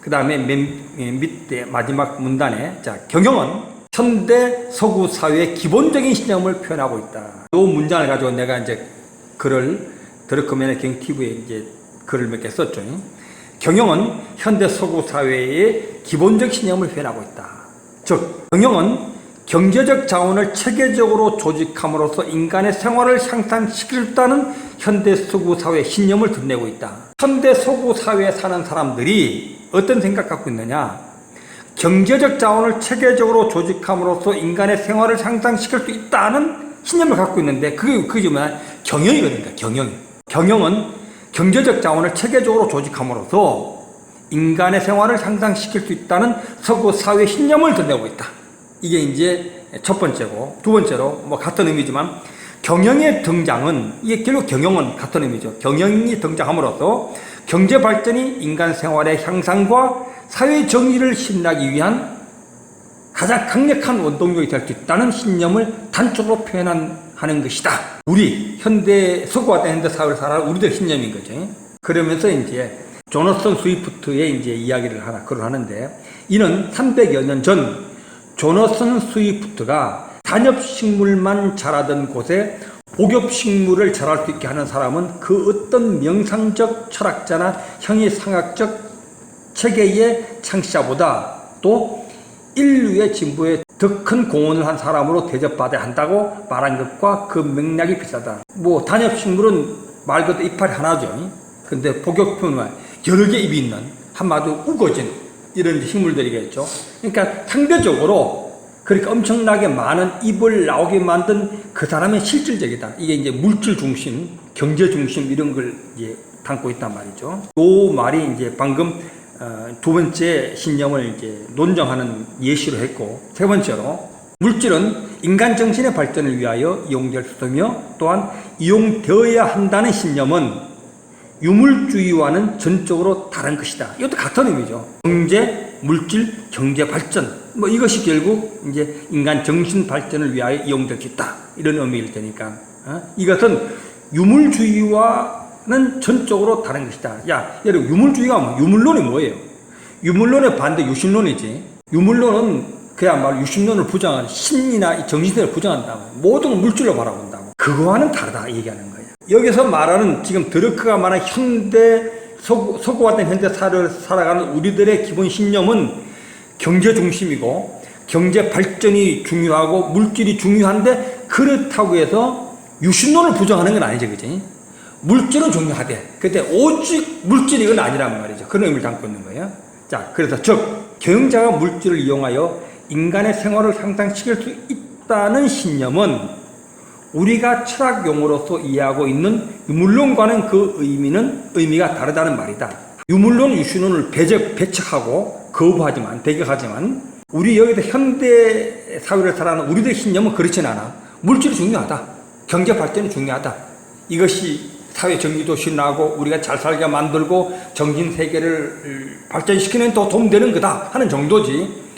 그 다음에 맨 밑에 마지막 문단에 자 경영은 현대 서구 사회의 기본적인 신념을 표현하고 있다. 이 문장을 가지고 내가 이제 글을 드러커맨의 경티브에 이제 글을 몇 개 썼죠. 경영은 현대 서구 사회의 기본적 신념을 표현하고 있다. 즉 경영은 경제적 자원을 체계적으로 조직함으로써 인간의 생활을 향상시키겠다는 현대 서구 사회의 신념을 드러내고 있다. 현대 서구 사회에 사는 사람들이 어떤 생각 갖고 있느냐? 경제적 자원을 체계적으로 조직함으로써 인간의 생활을 향상시킬 수 있다는 신념을 갖고 있는데 그게 그게 뭐냐? 경영이거든요. 경영. 경영은 경제적 자원을 체계적으로 조직함으로써 인간의 생활을 향상시킬 수 있다는 서구 사회 신념을 드러내고 있다. 이게 이제 첫 번째고 두 번째로 뭐 같은 의미지만 경영의 등장은 이게 결국 경영은 같은 의미죠. 경영이 등장함으로써 경제 발전이 인간 생활의 향상과 사회 정의를 실현하기 위한 가장 강력한 원동력이 될 수 있다는 신념을 단적으로 표현하는 것이다. 우리 현대 서구화된 사회를 살아가는 우리들 신념인 거죠. 그러면서 이제 조너선 스위프트의 이제 이야기를 하나 글을 하는데 이는 300여 년 전 조너선 스위프트가 단엽식물만 자라던 곳에 복엽식물을 자랄 수 있게 하는 사람은 그 어떤 명상적 철학자나 형이상학적 체계의 창시자보다 또 인류의 진보에 더 큰 공헌을 한 사람으로 대접받아야 한다고 말한 것과 그 맥락이 비슷하다. 뭐 단엽식물은 말 그대로 이파리 하나죠. 근데 복엽품은 여러 개 잎이 있는 한마디로 우거진 이런 식물들이겠죠. 그러니까 상대적으로 그렇게 엄청나게 많은 잎을 나오게 만든 그 사람의 실질적이다. 이게 이제 물질 중심, 경제 중심 이런 걸 이제 담고 있단 말이죠. 그 말이 이제 방금 어, 두 번째 신념을 이제 논정하는 예시로 했고 세 번째로 물질은 인간 정신의 발전을 위하여 이용될 수 있으며 또한 이용되어야 한다는 신념은 유물주의와는 전적으로 다른 것이다. 이것도 같은 의미죠. 경제, 물질, 경제 발전. 뭐 이것이 결국 이제 인간 정신 발전을 위하여 있다. 이런 의미일 테니까. 어? 이것은 유물주의와는 전적으로 다른 것이다. 야, 여러분, 유물주의가 뭐, 유물론이 뭐예요? 유물론의 반대 유신론이지. 유물론은 그야말로 유신론을 심리나 이 정신세를 부정한다고. 모든 걸 물질로 바라본다고. 그거와는 다르다. 얘기하는 거예요. 여기서 말하는 지금 드르크가 말하는 현대 서구, 서구화된 현대 사회를 살아가는 우리들의 기본 신념은 경제 중심이고 경제 발전이 중요하고 물질이 중요한데 그렇다고 해서 유신론을 부정하는 건 아니죠, 그지? 물질은 중요하대. 근데 오직 물질이 건 아니란 말이죠. 그런 의미를 담고 있는 거예요. 자, 그래서 즉 경영자가 물질을 이용하여 인간의 생활을 향상시킬 수 있다는 신념은 우리가 철학 용어로서 이해하고 있는 유물론과는 그 의미는 의미가 다르다는 말이다. 유물론 유신론을 배적, 배척하고 거부하지만 배격하지만 우리 여기서 현대 사회를 살아가는 우리들의 신념은 그렇진 않아. 물질이 중요하다. 경제 발전이 중요하다. 이것이 사회 정의도 신나고 우리가 잘 살게 만들고 정신 세계를 발전시키는 더 도움되는 거다 하는 정도지.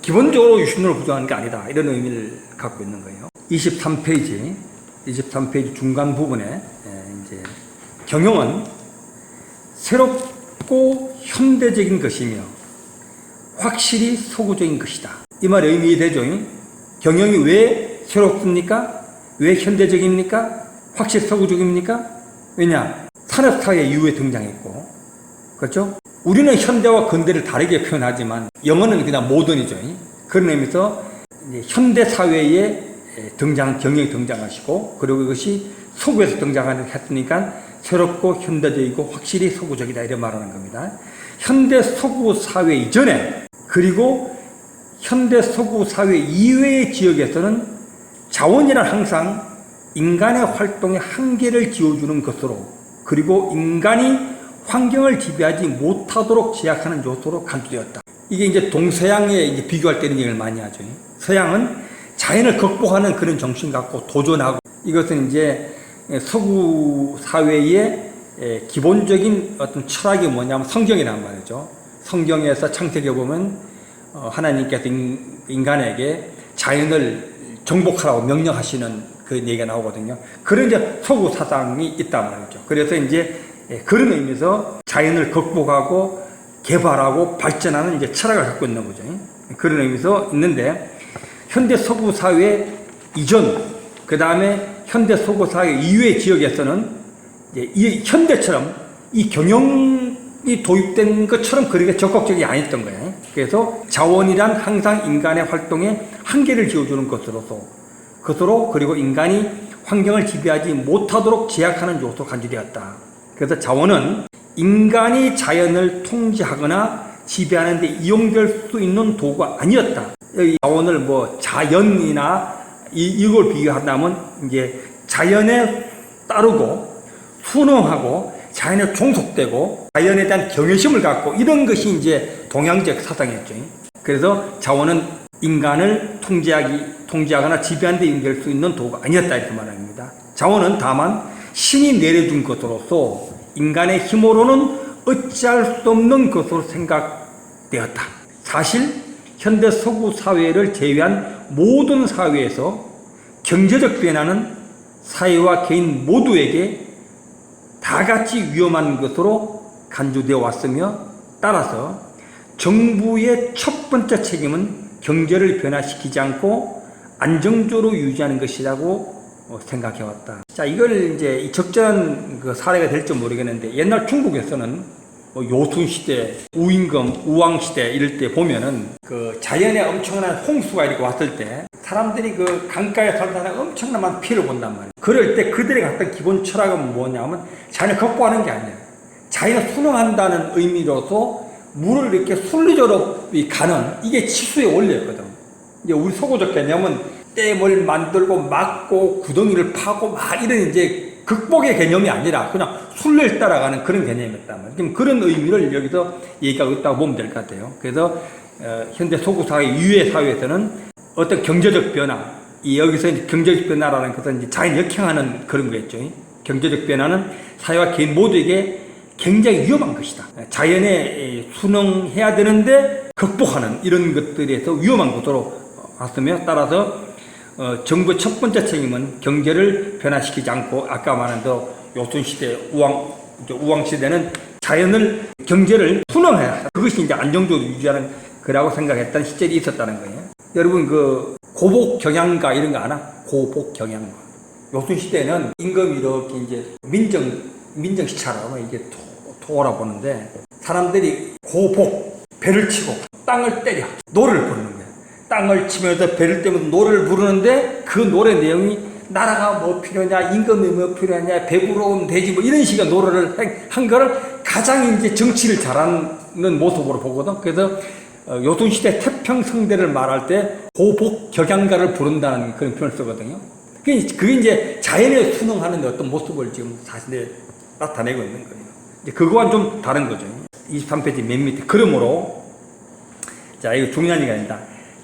기본적으로 유신론을 부정하는 게 아니다. 이런 의미를 갖고 있는 거예요. 23페이지, 23페이지 중간 부분에 예, 이제 경영은 새롭고 현대적인 것이며 확실히 소구적인 것이다. 이 말의 의미 되죠. 경영이 왜 새롭습니까? 왜 현대적입니까? 확실히 서구적입니까? 왜냐? 산업사회 이후에 등장했고, 그렇죠? 우리는 현대와 근대를 다르게 표현하지만 영어는 그냥 모던이죠. 그런 의미에서 현대 사회에 등장 경영이 등장하시고 그리고 이것이 서구에서 등장하는 했으니까 새롭고 현대적이고 확실히 서구적이다 이런 말하는 겁니다. 현대 서구 사회 이전에 그리고 현대 서구 사회 이외의 지역에서는 자원이란 항상 인간의 활동에 한계를 지어주는 것으로 그리고 인간이 환경을 지배하지 못하도록 제약하는 요소로 간주되었다. 이게 이제 동서양에 이제 비교할 때는 얘기를 많이 하죠. 서양은 자연을 극복하는 그런 정신 갖고 도전하고 이것은 이제 서구 사회의 기본적인 어떤 철학이 뭐냐면 성경이란 말이죠. 성경에서 창세기에 보면 어, 하나님께서 인간에게 자연을 정복하라고 명령하시는 그 얘기가 나오거든요. 그런 이제 서구 사상이 있단 말이죠. 그래서 이제 그런 의미에서 자연을 극복하고 개발하고 발전하는 이제 철학을 갖고 있는 거죠. 그런 의미에서 있는데 현대 서구 사회 이전 그 다음에 현대 서구 사회 이후의 지역에서는 이 현대처럼 이 경영 이 도입된 것처럼 그렇게 적극적이 아니었던 거예요. 그래서 자원이란 항상 인간의 활동에 한계를 지어주는 것으로서 것으로 그리고 인간이 환경을 지배하지 못하도록 제약하는 요소로 간주되었다. 그래서 자원은 인간이 자연을 통제하거나 지배하는 데 이용될 수 있는 도구가 아니었다. 자원을 뭐 자연이나 이, 이걸 비교한다면 이제 자연에 따르고 순응하고 자연에 종속되고 자연에 대한 경외심을 갖고 이런 것이 이제 동양적 사상이었죠. 그래서 자원은 인간을 통제하기 통제하거나 지배하는 데 이용될 수 있는 도구가 아니었다 이렇게 말합니다. 자원은 다만 신이 내려준 것으로서 인간의 힘으로는 어찌할 수 없는 것으로 생각되었다. 사실 현대 서구 사회를 제외한 모든 사회에서 경제적 변화는 사회와 개인 모두에게 다 같이 위험한 것으로 간주되어 왔으며 따라서 정부의 첫 번째 책임은 경제를 변화시키지 않고 안정적으로 유지하는 것이라고 어, 생각해 왔다. 자, 이걸 이제 이 적절한 그 사례가 될지 모르겠는데 옛날 중국에서는 뭐 요순 시대, 우임금, 우왕 시대 이럴 때 보면은 그 자연의 엄청난 홍수가 이렇게 왔을 때 사람들이 그 강가에 살다 가 엄청난 피해를 본단 말이에요. 그럴 때 그들이 갖던 기본 철학은 뭐냐면 자연을 극복하는 게 아니에요. 자연을 순응한다는 의미로서 물을 이렇게 순리적으로 이 가는 이게 치수의 원리였거든. 이제 우리 서구적 개념은 댐을 만들고 막고 구덩이를 파고 막 이런 이제 극복의 개념이 아니라 그냥 순리를 따라가는 그런 개념이었단 말이에요. 지금 그런 의미를 여기서 얘기하고 있다고 보면 될 것 같아요. 그래서 어, 현대 서구 사회 이후의 사회에서는 어떤 경제적 변화, 이 여기서 이제 경제적 변화라는 것은 이제 자연 역행하는 그런 거겠죠. 경제적 변화는 사회와 개인 모두에게 굉장히 위험한 것이다. 자연에 순응해야 되는데 극복하는 이런 것들에서 위험한 것으로 왔으며 따라서 어, 정부의 첫 번째 책임은 경제를 변화시키지 않고 아까 말한 더 요순 시대 우왕 이제 우왕 시대는 자연을 경제를 순응해야 그것이 이제 안정적으로 유지하는 거라고 생각했던 시절이 있었다는 거예요. 여러분 그 고복 경향가 이런 거 아나? 고복 경향가. 요순 시대는 임금이 이렇게 이제 민정 민정 시차라고 이게 토라 보는데 사람들이 고복 배를 치고 땅을 때려 노래를 부르는 거예요. 땅을 치면서 배를 떼면서 노래를 부르는데 그 노래 내용이 나라가 뭐 필요하냐 임금이 뭐 필요하냐 배부러우면 되지 뭐 이런 식의 노래를 한 거를 가장 이제 정치를 잘하는 모습으로 보거든. 그래서 어, 요순시대 태평성대를 말할 때 고복 격양가를 부른다는 그런 표현을 쓰거든요. 그게 이제 자연에 순응하는 어떤 모습을 지금 사실 나타내고 있는 거예요. 이제 그거와는 좀 다른 거죠. 23페이지 맨 밑에. 그러므로, 자, 이거 중요한 얘기가 아니다.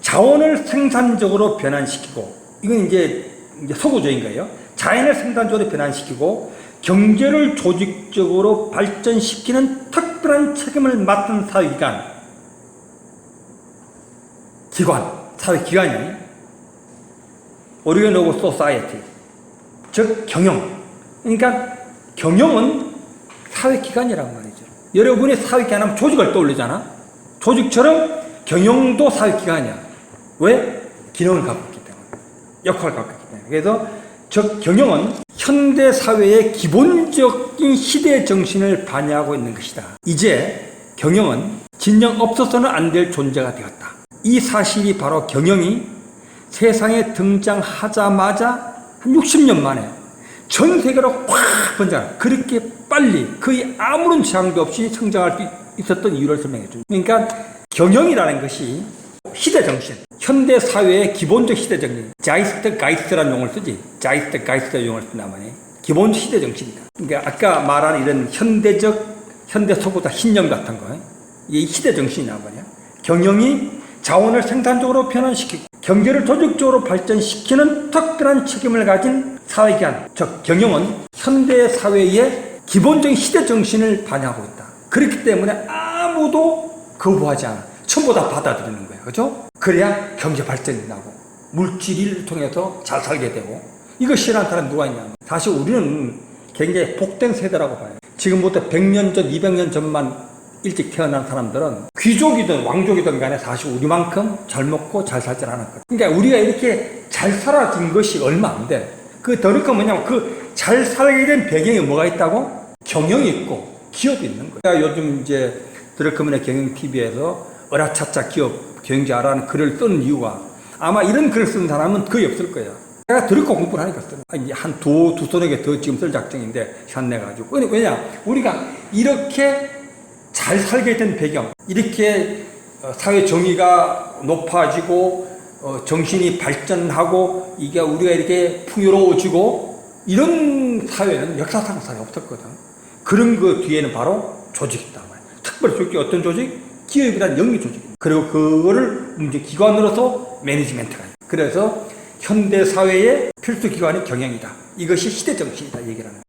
자원을 생산적으로 변환시키고, 이건 이제, 이제 서구적인 거예요. 자연을 생산적으로 변환시키고, 경제를 조직적으로 발전시키는 특별한 책임을 맡은 사회기관, 기관, 사회기관이 오브 소사이어티, 즉 경영. 그러니까 경영은 사회기관이란 말이죠. 여러분이 사회기관 하면 조직을 떠올리잖아. 조직처럼 경영도 사회기관이야. 왜? 기능을 갖고 있기 때문에. 역할을 갖고 있기 때문에. 그래서 즉 경영은 현대 사회의 기본적인 시대 정신을 반영하고 있는 것이다. 이제 경영은 진정 없어서는 안 될 존재가 되었다. 이 사실이 바로 경영이 세상에 등장하자마자 한 60년 만에 전 세계로 확 번장, 그렇게 빨리 거의 아무런 제한도 없이 성장할 수 있었던 이유를 설명해 줍니다. 그러니까 경영이라는 것이 시대 정신, 현대 사회의 기본적 시대 정신, 자이스트 가이스트라는 용어를 쓰지, 자이스트 가이스트 용어를 쓴단 말이에요. 기본 시대 정신이다. 그러니까 아까 말한 이런 현대적, 현대 서구다 신념 같은 거, 이게 시대 정신이란 말이야. 경영이 자원을 생산적으로 변환시키고 경제를 조직적으로 발전시키는 특별한 책임을 가진 사회기관, 즉 경영은 현대 사회의 기본적인 시대 정신을 반영하고 있다. 그렇기 때문에 아무도 거부하지 않아. 전부 다 받아들이는 거야. 그죠? 그래야 경제 발전이 나고 물질을 통해서 잘 살게 되고 이거 싫어하는 사람 누가 있냐. 사실 우리는 굉장히 복된 세대라고 봐요. 지금부터 100년 전, 200년 전만 일찍 태어난 사람들은 귀족이든 왕족이든 간에 사실 우리만큼 잘 먹고 잘 살지 않았거든. 그러니까 우리가 이렇게 잘 살아진 것이 얼마 안 돼. 그더큰 뭐냐면 그 잘 살게 된 배경에 뭐가 있다고? 경영이 있고 기업이 있는. 제가 요즘 이제 드러커먼의 경영 TV에서 어라차차 기업 경영자라는 글을 쓴 이유가 아마 이런 글을 쓴 사람은 거의 없을 거야. 내가 드러커 공부를 하니까 쓰는. 이제 한 두, 두 손에게 더 지금 쓸 작정인데 샷내가지고. 왜냐- 왜냐? 우리가 이렇게 잘 살게 된 배경, 이렇게 어, 사회 정의가 높아지고 어, 정신이 발전하고 이게 우리가 이렇게 풍요로워지고 이런 사회는 역사상 사회 없었거든. 그런 그 뒤에는 바로 조직이 있단 말이야. 특별히 조직이 어떤 조직? 기업이란 영리 조직. 그리고 그거를 이제 기관으로서 매니지멘트가 있다. 그래서 현대 사회의 필수 기관이 경영이다. 이것이 시대 정신이다. 거야.